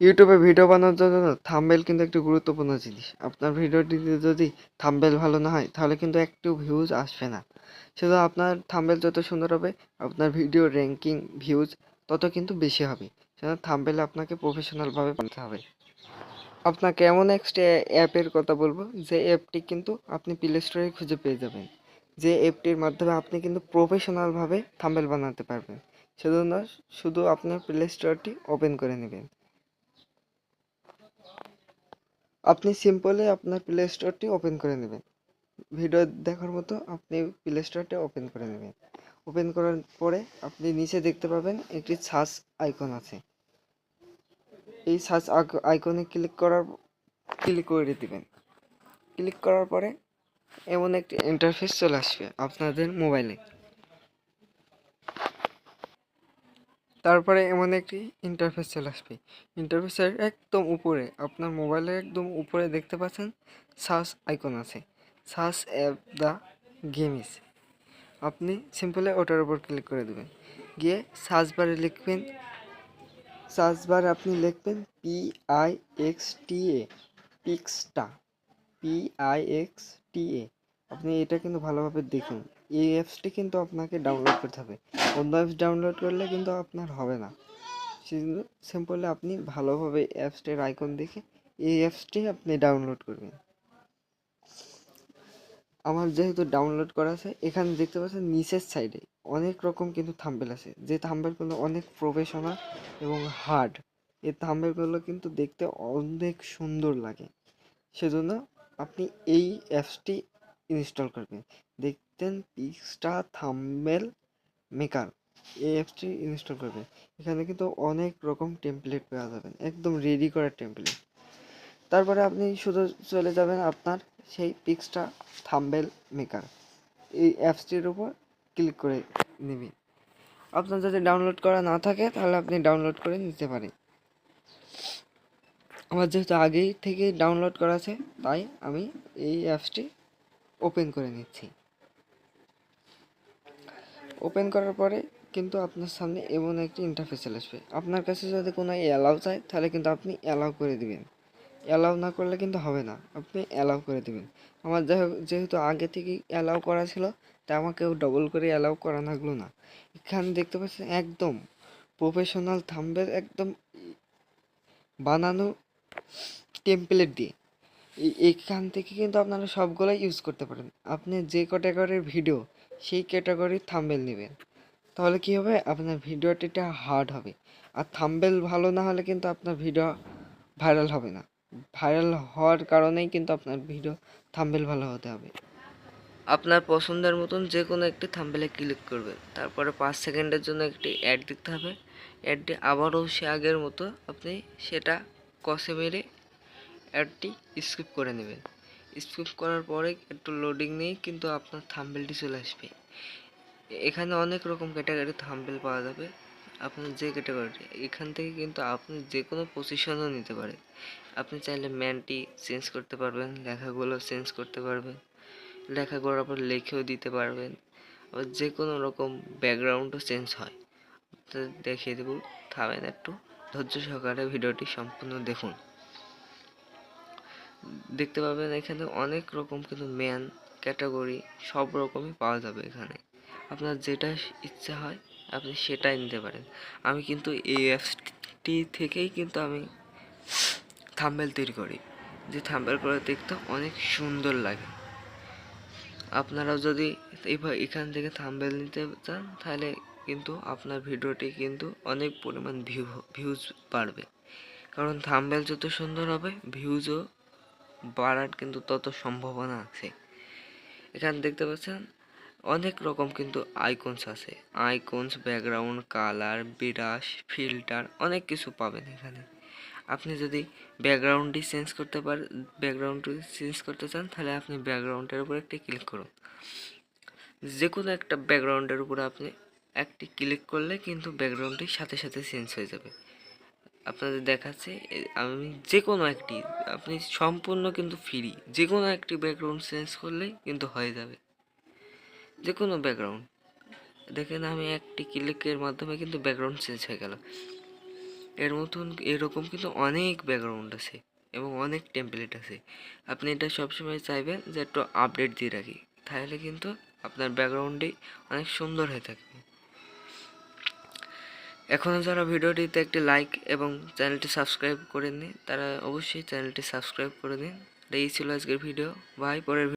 ইউটিউবে ভিডিও বানানোর জন্য থাম্বনেল কিন্তু একটি গুরুত্বপূর্ণ জিনিস। আপনার ভিডিওটিতে যদি থাম্বনেল ভালো না হয়, তাহলে কিন্তু একটু ভিউজ আসবে না। শুধু আপনার থাম্বেল যত সুন্দর হবে, আপনার ভিডিও র্যাঙ্কিং ভিউজ তত কিন্তু বেশি হবে। সেজন্য থাম্বনেল আপনাকে প্রফেশনালভাবে বানাতে হবে। আপনাকে এমন একটি অ্যাপের কথা বলব, যে অ্যাপটি কিন্তু আপনি প্লে স্টোরে খুঁজে পেয়ে যাবেন। যে অ্যাপটির মাধ্যমে আপনি কিন্তু প্রফেশনালভাবে থাম্বনেল বানাতে পারবেন। সেজন্য শুধু আপনার প্লে স্টোরটি ওপেন করে নেবেন। আপনি সিম্পলি আপনার প্লে স্টোরটি ওপেন করে নেবেন। ভিডিও দেখার মতো আপনি প্লে স্টোরটি ওপেন করে নেবেন। ওপেন করার পরে আপনি নিচে দেখতে পাবেন একটি সার্চ আইকন আছে। এই সার্চ আইকনে ক্লিক করার ক্লিক করে দিবেন। ক্লিক করার পরে এমন একটি ইন্টারফেস চলে আসবে আপনাদের মোবাইলে তারপরে এমন একটি ইন্টারফেস চলে আসবে। ইন্টারফেসের একদম উপরে, আপনার মোবাইলের একদম উপরে দেখতে পাচ্ছেন সার্চ আইকন আছে। সার্চ অ্যাপ দ্য গেমিস আপনি সিম্পলে ওটার উপর ক্লিক করে দেবেন। গিয়ে সার্চ বারে লিখবেন। সার্চ বারে আপনি লিখবেন P I X T A Pixta P I X T A আপনি এটা কিন্তু ভালোভাবে দেখুন। এই অ্যাপসটি কিন্তু আপনাকে ডাউনলোড করতে হবে। অন্য অ্যাপস ডাউনলোড করলে কিন্তু আপনার হবে না। সেজন্য সিম্পলি আপনি ভালোভাবে অ্যাপসটির আইকন দেখে এই অ্যাপসটি আপনি ডাউনলোড করবেন। আমার যেহেতু ডাউনলোড করা আছে, এখানে দেখতে পাচ্ছেন নিচের সাইডে অনেক রকম কিন্তু থাম্বেল আছে। যে থাম্বেলগুলো অনেক প্রফেশনাল এবং হার্ড এই থাম্বেলগুলো কিন্তু দেখতে অনেক সুন্দর লাগে। সেজন্য আপনি এই অ্যাপসটি ইনস্টল করবেন। দেখতেন পিক্সটা থাম্বেল মেকার এই অ্যাপসটি ইনস্টল করবেন এখানে কিন্তু অনেক রকম টেমপ্লেট পাওয়া যাবেন, একদম রেডি করা টেমপ্লেট তারপরে আপনি শুধু চলে যাবেন আপনার সেই পিক্সটা থাম্বেল মেকার এই অ্যাপসটির উপর ক্লিক করে নেবেন আপনার যদি ডাউনলোড করা না থাকে, তাহলে আপনি ডাউনলোড করে নিতে পারেন। আমার যেহেতু আগেই থেকে ডাউনলোড করা আছে, তাই আমি এই অ্যাপসটি ওপেন করে নিচ্ছি। ওপেন করার পরে কিন্তু আপনার সামনে এমন একটি ইন্টারফেস চলে আসবে। আপনার কাছে যদি কোনো অ্যালাউ চায়, তাহলে কিন্তু আপনি অ্যালাউ করে দিবেন। অ্যালাউ না করলে কিন্তু হবে না। আপনি অ্যালাউ করে দিবেন। আমার যেহেতু আগে থেকেই অ্যালাউ করা ছিল তাই আমাকে ডবল করে অ্যালাউ করা লাগল না। এখানে দেখতে পাচ্ছেন একদম প্রফেশনাল থাম্বেল একদম বানানো টেমপ্লেট দিয়ে। এইখান থেকে কিন্তু আপনারা সবগুলাই ইউজ করতে পারেন। আপনি যে ক্যাটাগরির ভিডিও সেই ক্যাটাগরির থাম্বেল নেবেন। তাহলে কি হবে? আপনার ভিডিওটিটা হার্ড হবে। আর থাম্বেল ভালো না হলে কিন্তু আপনার ভিডিও ভাইরাল হবে না। ভাইরাল হওয়ার কারণেই কিন্তু আপনার ভিডিও থাম্বেল ভালো হতে হবে। আপনার পছন্দের মতন যে কোনো একটি থাম্বেলে ক্লিক করবেন। তারপরে পাঁচ সেকেন্ডের জন্য একটি অ্যাড দিতে হবে। অ্যাডটি আবারও সে আগের মতো আপনি সেটা কষে মেরে অ্যাডটি স্কিপ করে নেবেন। স্কিপ করার পরে একটু লোডিং নিয়ে কিন্তু আপনার থাম্বেলটি চলে আসবে। এখানে অনেক রকম ক্যাটাগরি থাম্বেল পাওয়া যাবে। আপনার যে ক্যাটাগরি এখান থেকে কিন্তু আপনি যে কোনো পজিশনও নিতে পারেন। আপনি চাইলে ম্যানটি চেঞ্জ করতে পারবেন, লেখাগুলো চেঞ্জ করতে পারবেন। লেখাগুলোর উপর লিখেও দিতে পারবেন। আবার যে কোনো রকম ব্যাকগ্রাউন্ডও চেঞ্জ হয়। দেখিয়ে দেবো। থামেন একটু। ধৈর্য সহকারে ভিডিওটি সম্পূর্ণ দেখুন। দেখতে পাবেন এখানে অনেক রকম কিন্তু ম্যান ক্যাটাগরি সব রকমই পাওয়া যাবে এখানে। আপনার যেটা ইচ্ছা হয়, আপনি সেটাই নিতে পারেন। আমি কিন্তু এই অ্যাপসটি থেকেই কিন্তু আমি থাম্বেল তৈরি করি। যে থাম্বেল করে দেখতে অনেক সুন্দর লাগে। আপনারাও যদি এখান থেকে থাম্বেল নিতে চান, তাহলে কিন্তু আপনার ভিডিওটি কিন্তু অনেক পরিমাণ ভিউ ভিউজ বাড়বে। কারণ থাম্বেল যত সুন্দর হবে ভিউজও বাড়ার কিন্তু তত সম্ভাবনা আছে। এখানে দেখতে পাচ্ছেন, অনেক রকম কিন্তু আইকনস আছে। আইকনস ব্যাকগ্রাউন্ড কালার বিরাস ফিল্টার অনেক কিছু পাবেন এখানে। আপনি যদি ব্যাকগ্রাউন্ডটি চেঞ্জ করতে পারেন ব্যাকগ্রাউন্ডটি চেঞ্জ করতে চান, তাহলে আপনি ব্যাকগ্রাউন্ডের উপর একটি ক্লিক করুন। যে কোনো একটা ব্যাকগ্রাউন্ডের উপর আপনি একটি ক্লিক করলে কিন্তু ব্যাকগ্রাউন্ডটি সাথে সাথে চেঞ্জ হয়ে যাবে। আপনাদের দেখাচ্ছে আমি যে কোনো একটি, আপনি সম্পূর্ণ কিন্তু ফ্রি যে কোনো একটি ব্যাকগ্রাউন্ড চেঞ্জ করলেই কিন্তু হয়ে যাবে। যে কোনো ব্যাকগ্রাউন্ড দেখেন আমি একটি ক্লিকের মাধ্যমে কিন্তু ব্যাকগ্রাউন্ড চেঞ্জ হয়ে গেল। এর মতন, এরকম কিন্তু অনেক ব্যাকগ্রাউন্ড আছে এবং অনেক টেমপ্লেট আছে। আপনি এটা সবসময় চাইবেন যে একটু আপডেট দিয়ে রাখি, তাহলে কিন্তু আপনার ব্যাকগ্রাউন্ডে অনেক সুন্দর হয়ে থাকবে। এখনও যারা ভিডিওটিতে একটি লাইক এবং চ্যানেলটি সাবস্ক্রাইব করেননি, তারা অবশ্যই চ্যানেলটি সাবস্ক্রাইব করে দিন এই ছিল আজকের ভিডিও বাই পরের